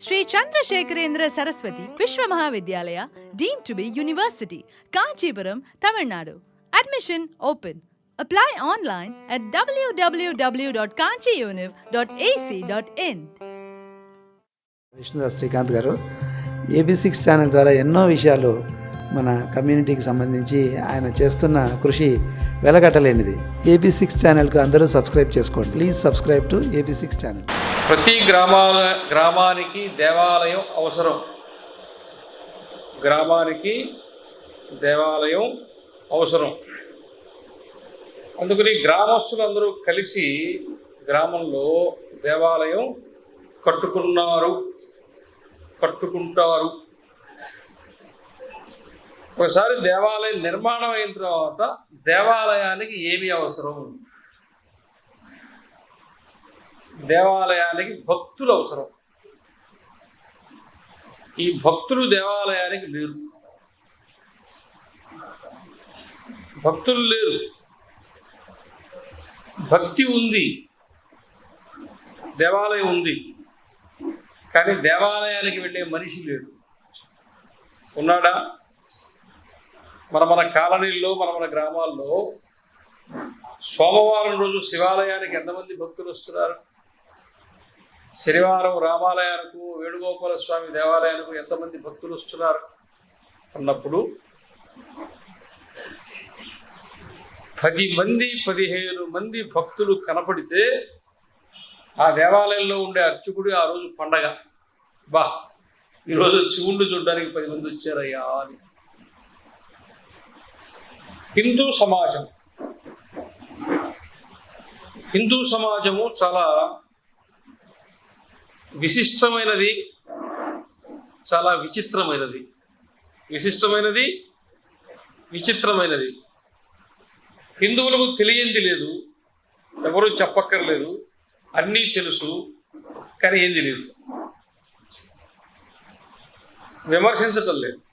Shri Chandrasekharendra Saraswathi Vishwa Mahavidyalaya deemed to be university Kanchipuram Tamil Nadu. Admission open apply online at W W W dot kanchiuniv dot A C dot in Vishnudas Srikanth garu A B C channel ద్వారా ఎన్నో విషయాలు మన కమ్యూనిటీకి సంబంధించి ఆయన చేస్తున్న కృషి వెలగట్టలేనిది. AB six ఛానల్కు అందరూ సబ్స్క్రైబ్ చేసుకోండి. Please subscribe to A B six channel. ప్రతి గ్రామాల గ్రామానికి దేవాలయం అవసరం. గ్రామానికి దేవాలయం అవసరం. అందుకని గ్రామస్తులందరూ కలిసి గ్రామంలో దేవాలయం కట్టుకున్నారు. కట్టుకుంటారు. ఒకసారి దేవాలయం నిర్మాణం అయిన తర్వాత దేవాలయానికి ఏమి అవసరం? దేవాలయానికి భక్తులు అవసరం. ఈ భక్తులు దేవాలయానికి లేరు. భక్తులు లేరు. భక్తి ఉంది. దేవాలయం ఉంది. కానీ దేవాలయానికి వెళ్ళే మనిషి లేడు. ఉన్నాడా? మన మన కాలనీల్లో మన మన గ్రామాల్లో సోమవారం రోజు శివాలయానికి ఎంతమంది భక్తులు వస్తున్నారు? శనివారం రామాలయానికి వేణుగోపాల స్వామి దేవాలయానికి ఎంతమంది భక్తులు వస్తున్నారు? అన్నప్పుడు పది మంది పదిహేను మంది భక్తులు కనపడితే ఆ దేవాలయంలో ఉండే అర్చకుడు ఆ రోజు పండగ. బా ఈరోజు శివుణ్ణి చూడడానికి పది మంది వచ్చారయ్యా అని. హిందూ సమాజం. హిందూ సమాజము చాలా విశిష్టమైనది చాలా విచిత్రమైనది. విశిష్టమైనది విచిత్రమైనది. హిందువులకు తెలియంది లేదు ఎవరు చెప్పక్కర్లేదు అన్నీ తెలుసు కానీ ఏంది లేదు. విమర్శించటం లేదు.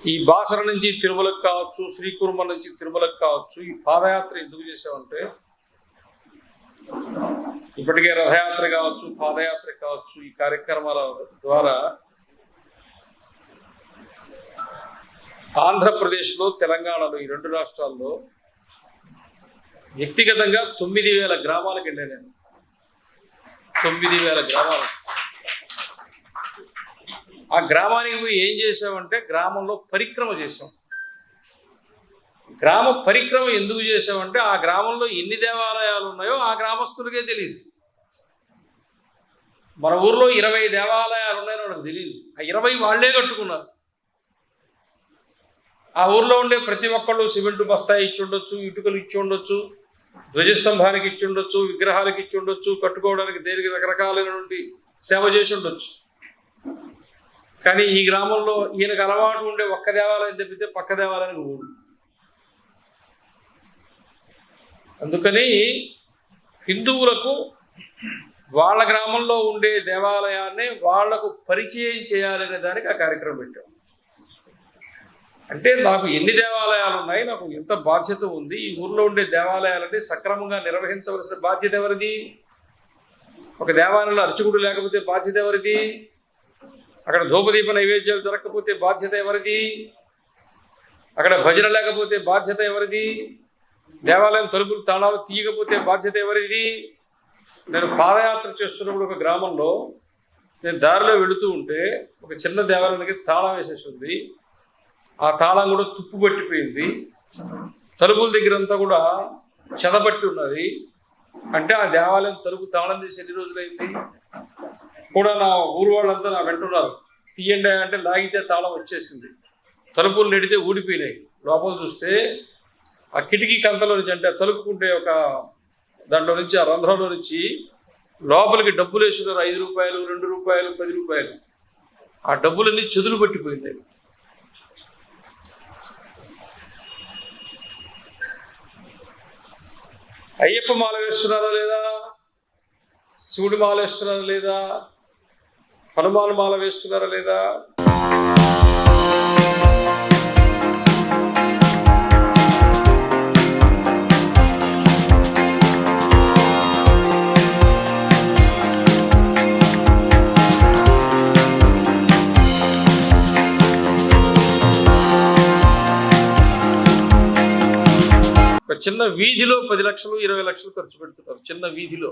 ఈ బాసర నుంచి తిరుమలకు కావచ్చు శ్రీకుర్మ నుంచి తిరుమలకు కావచ్చు ఈ పాదయాత్ర ఎందుకు చేసామంటే ఇప్పటికే రథయాత్ర కావచ్చు పాదయాత్ర కావచ్చు ఈ కార్యక్రమాల ద్వారా ఆంధ్రప్రదేశ్లో తెలంగాణలో ఈ రెండు రాష్ట్రాల్లో వ్యక్తిగతంగా తొమ్మిది వేల గ్రామాలకు వెళ్ళాను తొమ్మిది వేల గ్రామాలకు. ఆ గ్రామానికి పోయి ఏం చేసామంటే గ్రామంలో పరిక్రమ చేసాం గ్రామ పరిక్రమ ఎందుకు చేసామంటే ఆ గ్రామంలో ఎన్ని దేవాలయాలు ఉన్నాయో ఆ గ్రామస్తులకే తెలియదు మన ఊర్లో ఇరవై దేవాలయాలు ఉన్నాయని వాళ్ళకి తెలియదు ఆ ఇరవై వాళ్ళే కట్టుకున్నారు. ఆ ఊర్లో ఉండే ప్రతి ఒక్కళ్ళు సిమెంట్ బస్తాయి ఇచ్చి ఉండొచ్చు ఇటుకలు ఇచ్చి ఉండొచ్చు ధ్వజస్తంభానికి ఇచ్చి ఉండొచ్చు విగ్రహాలకు ఇచ్చి ఉండొచ్చు కట్టుకోవడానికి దేనికి రకరకాలైనటువంటి సేవ చేసి ఉండొచ్చు. కానీ ఈ గ్రామంలో ఈయనకు అలవాటు ఉండే ఒక్క దేవాలయం తప్పితే పక్క దేవాలయానికి ఊడు అందుకని హిందువులకు వాళ్ళ గ్రామంలో ఉండే దేవాలయాన్ని వాళ్ళకు పరిచయం చేయాలనే దానికి ఆ కార్యక్రమం పెట్టాం. అంటే నాకు ఎన్ని దేవాలయాలు ఉన్నాయి నాకు ఎంత బాధ్యత ఉంది ఈ ఊర్లో ఉండే దేవాలయాలని సక్రమంగా నిర్వహించవలసిన బాధ్యత ఎవరిది? ఒక దేవాలయంలో అర్చకుడు లేకపోతే బాధ్యత ఎవరిది? అక్కడ ధూపదీప నైవేద్యాలు జరగకపోతే బాధ్యత ఎవరిది? అక్కడ భజన లేకపోతే బాధ్యత ఎవరిది? దేవాలయం తలుపులు తాళాలు తీయకపోతే బాధ్యత ఎవరిది? నేను పాదయాత్ర చేస్తున్నప్పుడు ఒక గ్రామంలో నేను దారిలో వెళుతూ ఉంటే ఒక చిన్న దేవాలయానికి తాళం వేసేసి ఉంది. ఆ తాళం కూడా తుప్పు పట్టిపోయింది. తలుపుల దగ్గర అంతా కూడా చెదబట్టి ఉన్నది. అంటే ఆ దేవాలయం తలుపు తాళం తీసి ఎన్ని రోజులైంది? కూడా నా ఊరు వాళ్ళంతా నా వెంటున్నారు తీయండి అంటే లాగితే తాళం వచ్చేసింది. తలుపులు నెడితే ఊడిపోయినాయి. లోపల చూస్తే ఆ కిటికీ కంతలో నుంచి అంటే తలుపుకుంటే ఒక దాంట్లో నుంచి ఆ రంధ్రంలో నుంచి లోపలికి డబ్బులు వేసుకున్నారు. ఐదు రూపాయలు రెండు రూపాయలు పది రూపాయలు. ఆ డబ్బులన్నీ చెదులు పట్టిపోయినాయి అయ్యప్ప మాల వేస్తున్నారా లేదా? శివుడి మాల వేస్తున్నారా లేదా? హనుమాన్ మాల వేస్తున్నారా లేదా? చిన్న వీధిలో పది లక్షలు ఇరవై లక్షలు ఖర్చు పెడుతున్నారు. చిన్న వీధిలో.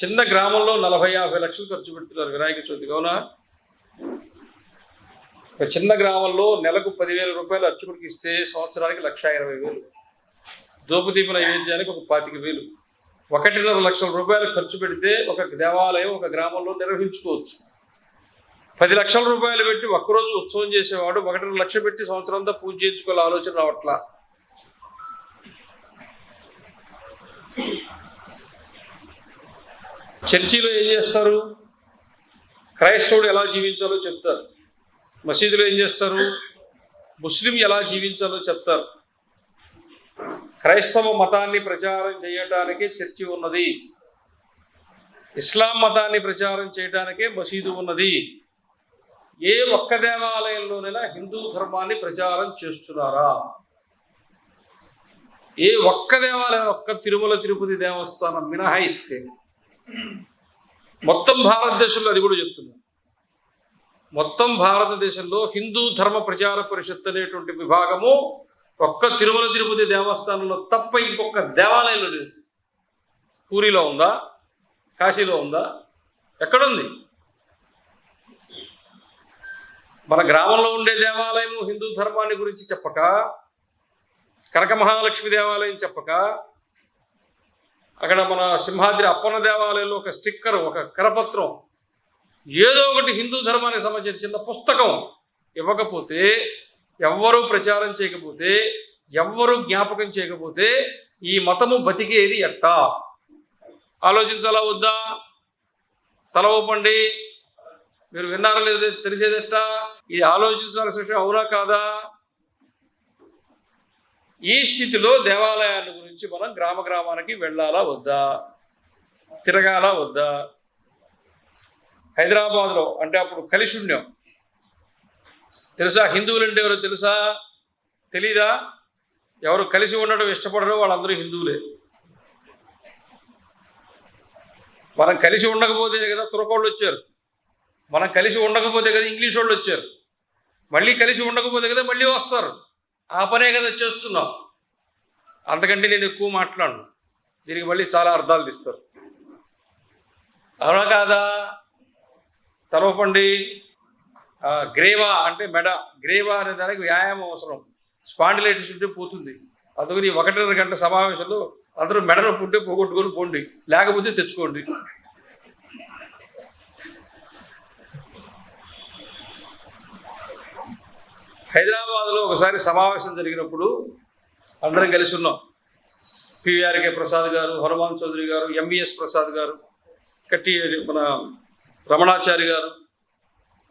చిన్న గ్రామంలో నలభై యాభై లక్షలు ఖర్చు పెడుతున్నారు వినాయక చవితికి అవునా? ఒక చిన్న గ్రామంలో నెలకు పదివేల రూపాయలు అర్చకుడికి ఇస్తే సంవత్సరానికి లక్ష ఇరవై వేలు. దూపదీప నైవేద్యానికి ఒక పాతిక వేలు. ఒకటిన్నర లక్షల రూపాయలు ఖర్చు పెడితే ఒక దేవాలయం ఒక గ్రామంలో నిర్వహించుకోవచ్చు. పది లక్షల రూపాయలు పెట్టి ఒక్కరోజు ఉత్సవం చేసేవాడు ఒకటిన్నర లక్ష పెట్టి సంవత్సరం అంతా పూజ చేయించుకోవాలి ఆలోచన రావట్లా. చర్చిలో ఏం చేస్తారు? క్రైస్తవుడు ఎలా జీవించాలో చెప్తారు. మసీదులో ఏం చేస్తారు? ముస్లిం ఎలా జీవించాలో చెప్తారు. క్రైస్తవ మతాన్ని ప్రచారం చేయటానికే చర్చి ఉన్నది. ఇస్లాం మతాన్ని ప్రచారం చేయడానికే మసీదు ఉన్నది. ఏ ఒక్క దేవాలయంలోనైనా హిందూ ధర్మాన్ని ప్రచారం చేస్తున్నారా? ఏ ఒక్క దేవాలయం ఒక్క తిరుమల తిరుపతి దేవస్థానం మినహాయిస్తే మొత్తం భారతదేశంలో అది కూడా చెప్తున్నాను మొత్తం భారతదేశంలో హిందూ ధర్మ ప్రచార పరిషత్ అనేటువంటి విభాగము ఒక్క తిరుమల తిరుపతి దేవస్థానంలో తప్ప ఇంకొక దేవాలయంలో లేదు. పూరిలో ఉందా? కాశీలో ఉందా? ఎక్కడుంది? మన గ్రామంలో ఉండే దేవాలయము హిందూ ధర్మాన్ని గురించి చెప్పక కనక మహాలక్ష్మి దేవాలయం చెప్పక అక్కడ మన సింహాద్రి అప్పన్న దేవాలయంలో ఒక స్టిక్కర్ ఒక కరపత్రం ఏదో ఒకటి హిందూ ధర్మానికి సంబంధించిన చిన్న పుస్తకం ఇవ్వకపోతే ఎవ్వరూ ప్రచారం చేయకపోతే ఎవ్వరూ జ్ఞాపకం చేయకపోతే ఈ మతము బతికేది ఎట్టా? ఆలోచించాలా వద్దా? తల ఊపండి. మీరు విన్నారా లేదు తెలిసేదెట్టా ఇది ఆలోచించాల్సిన విషయం అవునా కాదా? ఈ స్థితిలో దేవాలయాల గురించి మనం గ్రామ గ్రామానికి వెళ్ళాలా వద్దా? తిరగాలా వద్దా? హైదరాబాద్లో అంటే అప్పుడు కలిసి ఉండాం తెలుసా? హిందువులు అంటే ఎవరో తెలుసా? తెలీదా? ఎవరు కలిసి ఉండడం ఇష్టపడరు వాళ్ళందరూ హిందువులే. మనం కలిసి ఉండకపోతే కదా తురకోళ్ళు వచ్చారు. మనం కలిసి ఉండకపోతే కదా ఇంగ్లీష్ వాళ్ళు వచ్చారు. మళ్ళీ కలిసి ఉండకపోతే కదా మళ్ళీ వస్తారు. ఆ పనే కదా చేస్తున్నాం అంతకంటే నేను ఎక్కువ మాట్లాడను. దీనికి మళ్ళీ చాలా అర్థాలు తీస్తారు. అవునా కాదా? తలవపండి. గ్రేవా అంటే మెడ. గ్రేవా అనే దానికి వ్యాయామం అవసరం. స్పాండిలైటిస్ ఉంటే పోతుంది. అందుకని ఒకటిన్నర గంట సమావేశంలో అందరూ మెడ నొప్పి ఉంటే పోగొట్టుకొని పోండి. లేకపోతే తెచ్చుకోండి. హైదరాబాద్లో ఒకసారి సమావేశం జరిగినప్పుడు అందరం కలిసి ఉన్నాం. పివిఆర్కే ప్రసాద్ గారు హనుమాన్ చౌదరి గారు ఎంవిఎస్ ప్రసాద్ గారు కట్టి మన రమణాచారి గారు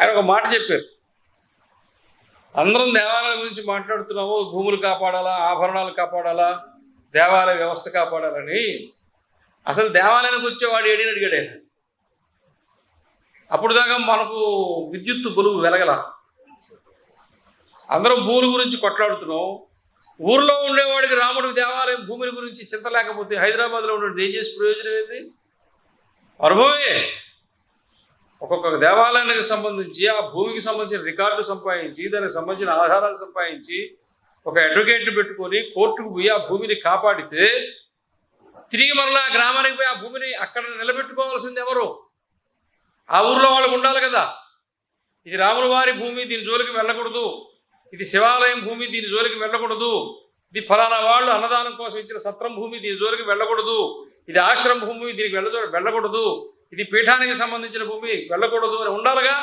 ఆయన ఒక మాట చెప్పారు. అందరం దేవాలయాల గురించి మాట్లాడుతున్నాము భూములు కాపాడాలా ఆభరణాలు కాపాడాలా దేవాలయ వ్యవస్థ కాపాడాలని. అసలు దేవాలయానికి వచ్చేవాడు ఏడని అడిగాడే. అప్పుడు దాకా మనకు విద్యుత్ బలువు వెలగల. అందరం భూముల గురించి కొట్లాడుతున్నాం. ఊర్లో ఉండేవాడికి రాముడి దేవాలయం భూముల గురించి చింత లేకపోతే హైదరాబాద్లో ఉండే ఏం చేసి ప్రయోజనం ఏంది? అనుభవమే. ఒక్కొక్క దేవాలయానికి సంబంధించి ఆ భూమికి సంబంధించిన రికార్డు సంపాదించి దానికి సంబంధించిన ఆధారాలు సంపాదించి ఒక అడ్వకేట్ని పెట్టుకొని కోర్టుకు పోయి ఆ భూమిని కాపాడితే తిరిగి మరలా గ్రామానికి పోయి ఆ భూమిని అక్కడ నిలబెట్టుకోవాల్సింది ఎవరు? ఆ ఊర్లో వాళ్ళకు ఉండాలి కదా. ఇది రాముల వారి భూమి దీని జోలికి వెళ్ళకూడదు. ఇది శివాలయం భూమి దీని జోలికి వెళ్ళకూడదు. ఇది ఫలానా వాళ్ళు అన్నదానం కోసం ఇచ్చిన సత్రం భూమి దీని జోలికి వెళ్ళకూడదు. ఇది ఆశ్రమ భూమి దీనికి వెళ్ళ వెళ్ళకూడదు. ఇది పీఠానికి సంబంధించిన భూమి వెళ్ళకూడదు అని ఉండాలిగా?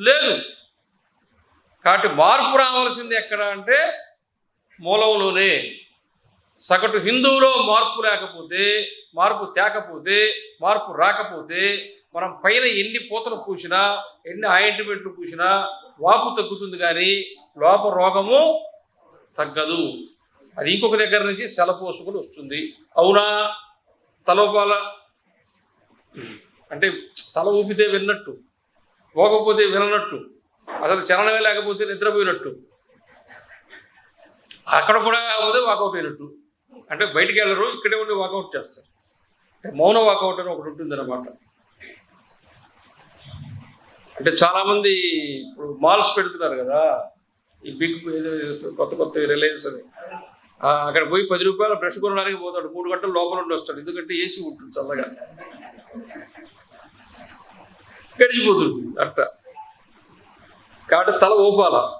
లేదు. కాబట్టి మార్పు రావాల్సింది ఎక్కడ అంటే మూలంలోనే. సగటు హిందువులో మార్పు లేకపోతే మార్పు తేకపోతే మార్పు రాకపోతే మనం పైన ఎన్ని పూతలు పూసినా ఎన్ని ఆయింట్మెంట్లు పూసినా వాపు తగ్గుతుంది కానీ లోప రోగము తగ్గదు. అది ఇంకొక దగ్గర నుంచి సెలపోసుకుని వస్తుంది. అవునా? తలోపాల అంటే తల ఊపితే విన్నట్టు పోకపోతే విననట్టు అసలు చలనమే లేకపోతే నిద్రపోయినట్టు. అక్కడ కూడా కాకపోతే వాకౌట్ అయినట్టు. అంటే బయటికి వెళ్ళరు ఇక్కడే ఉండి వాకౌట్ చేస్తారు. అంటే మౌన వాకౌట్ అని ఒకటి ఉంటుంది అనమాట అంటే చాలామంది ఇప్పుడు మాల్స్ పెడుతున్నారు కదా ఈ బిగ్ ఏదో కొత్త కొత్త రిలయన్స్ అని. అక్కడ పోయి పది రూపాయల బ్రష్ కొనడానికి పోతాడు మూడు గంటలు లోపల ఉండి వస్తాడు. ఎందుకంటే ఏసీ ఉంటుంది చల్లగా. గడిచిపోతుంది అట్ట. కాబట్టి తల ఊపాల.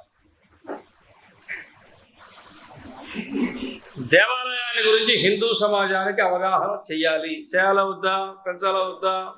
దేవాలయాన్ని గురించి హిందూ సమాజానికి అవగాహన చెయ్యాలి. చేయాలా వద్దా? పెంచాలా వద్దా?